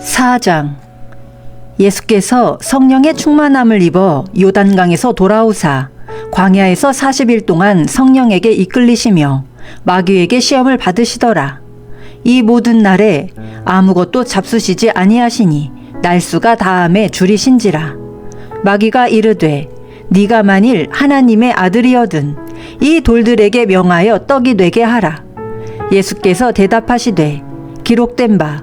4장 예수께서 성령의 충만함을 입어 요단강에서 돌아오사 광야에서 40일 동안 성령에게 이끌리시며 마귀에게 시험을 받으시더라. 이 모든 날에 아무것도 잡수시지 아니하시니 날수가 다함에 줄이신지라. 마귀가 이르되 네가 만일 하나님의 아들이어든 이 돌들에게 명하여 떡이 되게 하라. 예수께서 대답하시되 기록된 바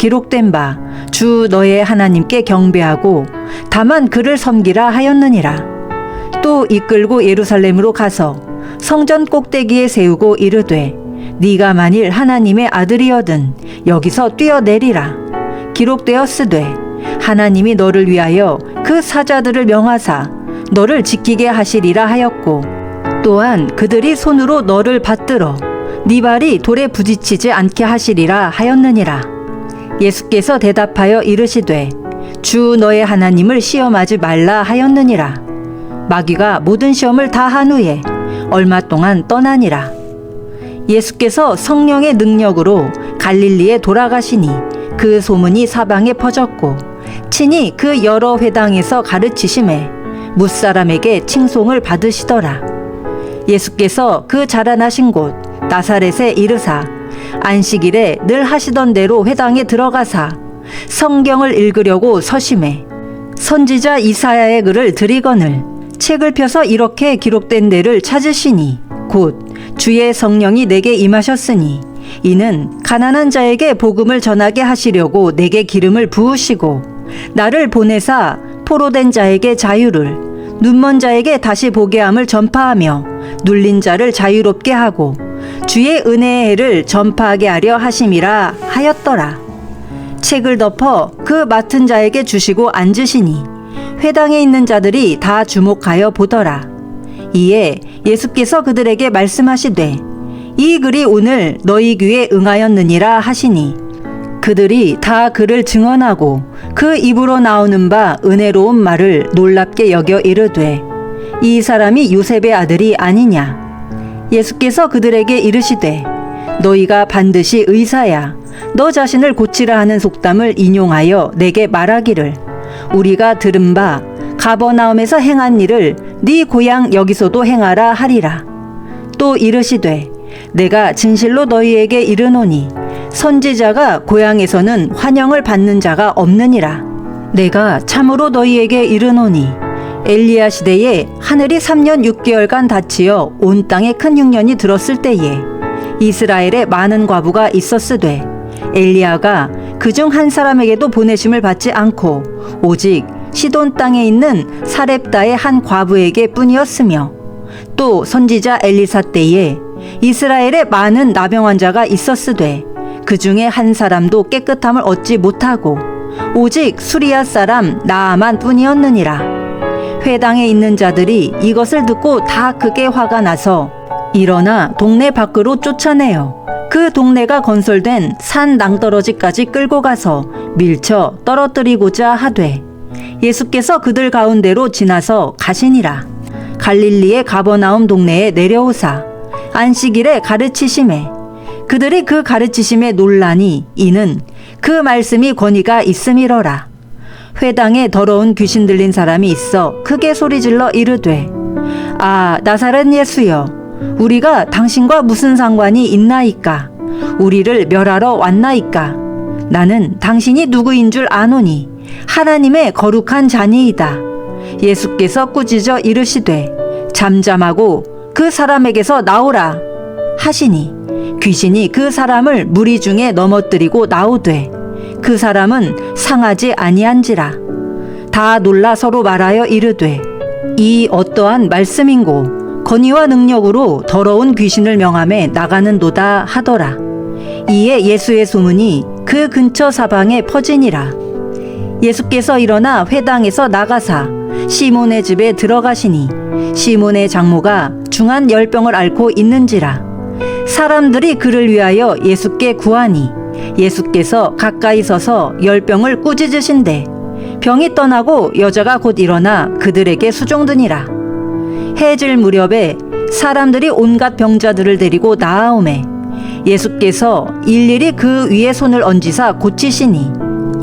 기록된 바 주 너의 하나님께 경배하고 다만 그를 섬기라 하였느니라. 또 이끌고 예루살렘으로 가서 성전 꼭대기에 세우고 이르되 네가 만일 하나님의 아들이어든 여기서 뛰어내리라. 기록되었으되 하나님이 너를 위하여 그 사자들을 명하사 너를 지키게 하시리라 하였고 또한 그들이 손으로 너를 받들어 네 발이 돌에 부딪히지 않게 하시리라 하였느니라. 예수께서 대답하여 이르시되 주 너의 하나님을 시험하지 말라 하였느니라. 마귀가 모든 시험을 다 한 후에 얼마 동안 떠나니라. 예수께서 성령의 능력으로 갈릴리에 돌아가시니 그 소문이 사방에 퍼졌고 친히 그 여러 회당에서 가르치심에 무사람에게 칭송을 받으시더라. 예수께서 그 자라나신 곳 나사렛에 이르사 안식일에 늘 하시던 대로 회당에 들어가사 성경을 읽으려고 서심해 선지자 이사야의 글을 들이거늘 책을 펴서 이렇게 기록된 데를 찾으시니 곧 주의 성령이 내게 임하셨으니 이는 가난한 자에게 복음을 전하게 하시려고 내게 기름을 부으시고 나를 보내사 포로된 자에게 자유를 눈먼 자에게 다시 보게 함을 전파하며 눌린 자를 자유롭게 하고 주의 은혜의 해를 전파하게 하려 하심이라 하였더라. 책을 덮어 그 맡은 자에게 주시고 앉으시니 회당에 있는 자들이 다 주목하여 보더라. 이에 예수께서 그들에게 말씀하시되 이 글이 오늘 너희 귀에 응하였느니라 하시니 그들이 다 그를 증언하고 그 입으로 나오는 바 은혜로운 말을 놀랍게 여겨 이르되 이 사람이 요셉의 아들이 아니냐 예수께서 그들에게 이르시되 너희가 반드시 의사야. 너 자신을 고치라 하는 속담을 인용하여 내게 말하기를. 우리가 들은 바 가버나움에서 행한 일을 네 고향 여기서도 행하라 하리라. 또 이르시되 내가 진실로 너희에게 이르노니 선지자가 고향에서는 환영을 받는 자가 없느니라. 내가 참으로 너희에게 이르노니 엘리야 시대에 하늘이 3년 6개월간 닫히어 온 땅에 큰 흉년이 들었을 때에 이스라엘에 많은 과부가 있었으되 엘리야가 그 중 한 사람에게도 보내심을 받지 않고 오직 시돈 땅에 있는 사렙다의 한 과부에게 뿐이었으며 또 선지자 엘리사 때에 이스라엘에 많은 나병 환자가 있었으되 그 중에 한 사람도 깨끗함을 얻지 못하고 오직 수리아 사람 나아만 뿐이었느니라. 회당에 있는 자들이 이것을 듣고 다 크게 화가 나서 일어나 동네 밖으로 쫓아내어 그 동네가 건설된 산 낭떠러지까지 끌고 가서 밀쳐 떨어뜨리고자 하되 예수께서 그들 가운데로 지나서 가시니라. 갈릴리의 가버나움 동네에 내려오사 안식일에 가르치심에 그들이 그 가르치심에 놀라니 이는 그 말씀이 권위가 있음이러라 회당에 더러운 귀신 들린 사람이 있어 크게 소리질러 이르되 아 나사렛 예수여 우리가 당신과 무슨 상관이 있나이까? 우리를 멸하러 왔나이까? 나는 당신이 누구인 줄 아노니 하나님의 거룩한 자니이다. 예수께서 꾸짖어 이르시되 잠잠하고 그 사람에게서 나오라 하시니 귀신이 그 사람을 무리 중에 넘어뜨리고 나오되 그 사람은 상하지 아니한지라. 다 놀라 서로 말하여 이르되 이 어떠한 말씀인고 건의와 능력으로 더러운 귀신을 명함에 나가는도다 하더라. 이에 예수의 소문이 그 근처 사방에 퍼지니라. 예수께서 일어나 회당에서 나가사 시몬의 집에 들어가시니 시몬의 장모가 중한 열병을 앓고 있는지라. 사람들이 그를 위하여 예수께 구하니 예수께서 가까이 서서 열병을 꾸짖으신대. 병이 떠나고 여자가 곧 일어나 그들에게 수종드니라. 해질 무렵에 사람들이 온갖 병자들을 데리고 나아오매 예수께서 일일이 그 위에 손을 얹으사 고치시니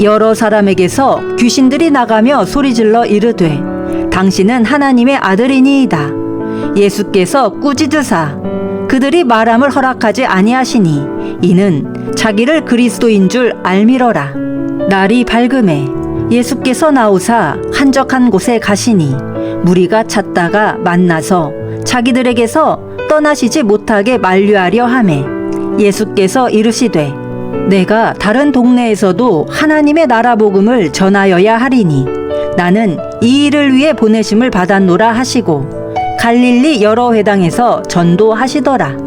여러 사람에게서 귀신들이 나가며 소리질러 이르되 당신은 하나님의 아들이니이다. 예수께서 꾸짖으사 그들이 말함을 허락하지 아니하시니 이는 자기를 그리스도인 줄 알미러라 날이 밝음에 예수께서 나오사 한적한 곳에 가시니 무리가 찾다가 만나서 자기들에게서 떠나시지 못하게 만류하려 하매 예수께서 이르시되 내가 다른 동네에서도 하나님의 나라 복음을 전하여야 하리니 나는 이 일을 위해 보내심을 받았노라 하시고 갈릴리 여러 회당에서 전도하시더라.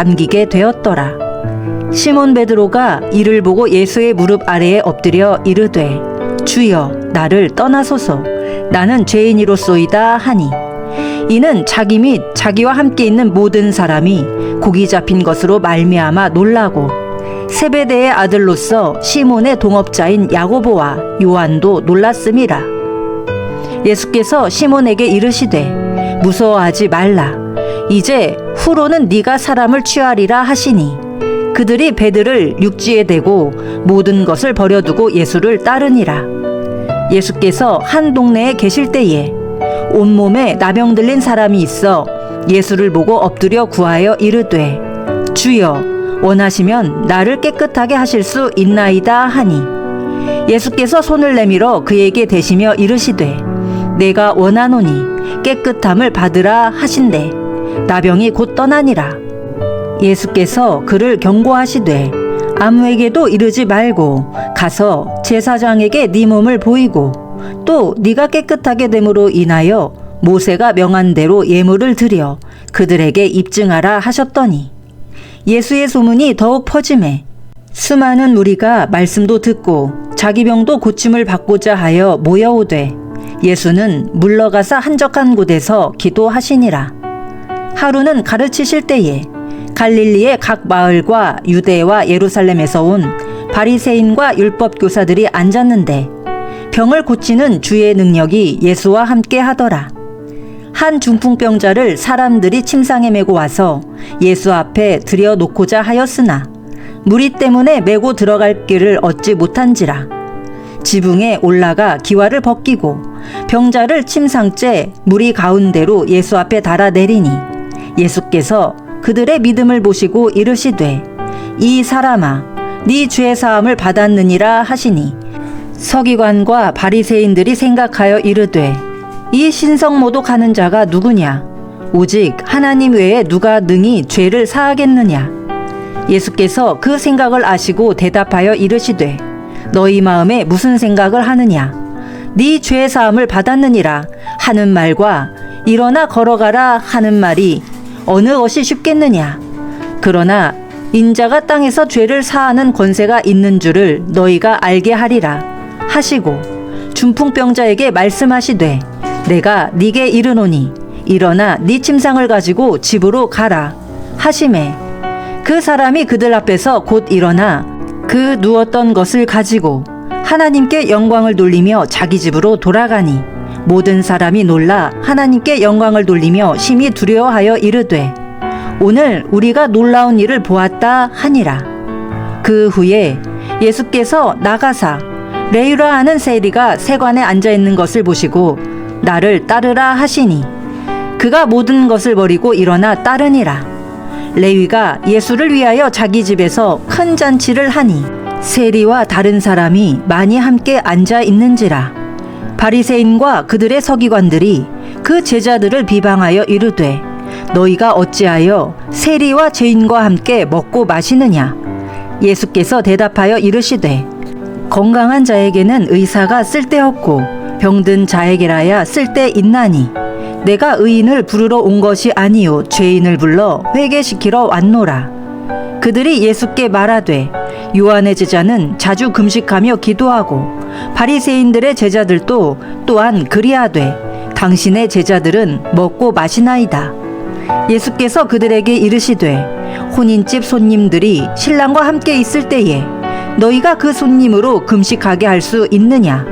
잠기게 되었더라. 시몬 베드로가 이를 보고 예수의 무릎 아래에 엎드려 이르되 주여 나를 떠나소서 나는 죄인이로소이다 하니 이는 자기 및 자기와 함께 있는 모든 사람이 고기 잡힌 것으로 말미암아 놀라고 세베대의 아들로서 시몬의 동업자인 야고보와 요한도 놀랐음이라. 예수께서 시몬에게 이르시되 무서워하지 말라. 이제 후로는 네가 사람을 취하리라 하시니 그들이 배들을 육지에 대고 모든 것을 버려두고 예수를 따르니라. 예수께서 한 동네에 계실 때에 온몸에 나병 들린 사람이 있어 예수를 보고 엎드려 구하여 이르되 주여 원하시면 나를 깨끗하게 하실 수 있나이다 하니 예수께서 손을 내밀어 그에게 대시며 이르시되 내가 원하노니 깨끗함을 받으라 하신대 나병이 곧 떠나니라 예수께서 그를 경고하시되 아무에게도 이르지 말고 가서 제사장에게 네 몸을 보이고 또 네가 깨끗하게 됨으로 인하여 모세가 명한 대로 예물을 드려 그들에게 입증하라 하셨더니 예수의 소문이 더욱 퍼짐에 수많은 무리가 말씀도 듣고 자기 병도 고침을 받고자 하여 모여오되 예수는 물러가사 한적한 곳에서 기도하시니라. 하루는 가르치실 때에 갈릴리의 각 마을과 유대와 예루살렘에서 온 바리새인과 율법 교사들이 앉았는데 병을 고치는 주의 능력이 예수와 함께 하더라. 한 중풍병자를 사람들이 침상에 메고 와서 예수 앞에 들여 놓고자 하였으나 무리 때문에 메고 들어갈 길을 얻지 못한지라 지붕에 올라가 기와를 벗기고 병자를 침상째 무리 가운데로 예수 앞에 달아 내리니 예수께서 그들의 믿음을 보시고 이르시되 이 사람아 네 죄 사함을 받았느니라 하시니 서기관과 바리새인들이 생각하여 이르되 이 신성 모독 하는 자가 누구냐? 오직 하나님 외에 누가 능히 죄를 사하겠느냐? 예수께서 그 생각을 아시고 대답하여 이르시되 너희 마음에 무슨 생각을 하느냐? 네 죄 사함을 받았느니라 하는 말과 일어나 걸어가라 하는 말이 어느 것이 쉽겠느냐? 그러나 인자가 땅에서 죄를 사하는 권세가 있는 줄을 너희가 알게 하리라 하시고 중풍병자에게 말씀하시되 내가 네게 이르노니 일어나 네 침상을 가지고 집으로 가라 하심에 그 사람이 그들 앞에서 곧 일어나 그 누웠던 것을 가지고 하나님께 영광을 돌리며 자기 집으로 돌아가니 모든 사람이 놀라 하나님께 영광을 돌리며 심히 두려워하여 이르되 오늘 우리가 놀라운 일을 보았다 하니라. 그 후에 예수께서 나가사 레이라 하는 세리가 세관에 앉아 있는 것을 보시고 나를 따르라 하시니 그가 모든 것을 버리고 일어나 따르니라. 레위가 예수를 위하여 자기 집에서 큰 잔치를 하니 세리와 다른 사람이 많이 함께 앉아 있는지라 바리새인과 그들의 서기관들이 그 제자들을 비방하여 이르되 너희가 어찌하여 세리와 죄인과 함께 먹고 마시느냐? 예수께서 대답하여 이르시되 건강한 자에게는 의사가 쓸데없고 병든 자에게라야 쓸데 있나니 내가 의인을 부르러 온 것이 아니요 죄인을 불러 회개시키러 왔노라. 그들이 예수께 말하되 요한의 제자는 자주 금식하며 기도하고 바리새인들의 제자들도 또한 그리하되 당신의 제자들은 먹고 마시나이다. 예수께서 그들에게 이르시되 혼인집 손님들이 신랑과 함께 있을 때에 너희가 그 손님으로 금식하게 할 수 있느냐?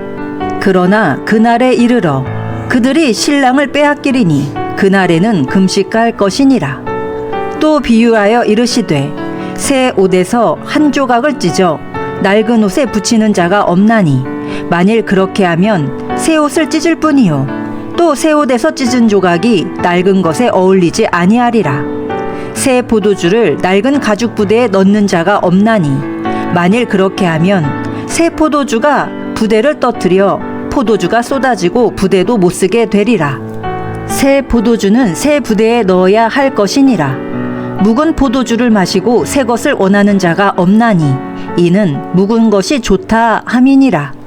그러나 그날에 이르러 그들이 신랑을 빼앗기리니 그날에는 금식할 것이니라. 또 비유하여 이르시되 새 옷에서 한 조각을 찢어 낡은 옷에 붙이는 자가 없나니 만일 그렇게 하면 새 옷을 찢을 뿐이요. 또 새 옷에서 찢은 조각이 낡은 것에 어울리지 아니하리라. 새 포도주를 낡은 가죽 부대에 넣는 자가 없나니 만일 그렇게 하면 새 포도주가 부대를 떠뜨려 포도주가 쏟아지고 부대도 못 쓰게 되리라. 새 포도주는 새 부대에 넣어야 할 것이니라 묵은 포도주를 마시고 새 것을 원하는 자가 없나니 이는 묵은 것이 좋다 함이니라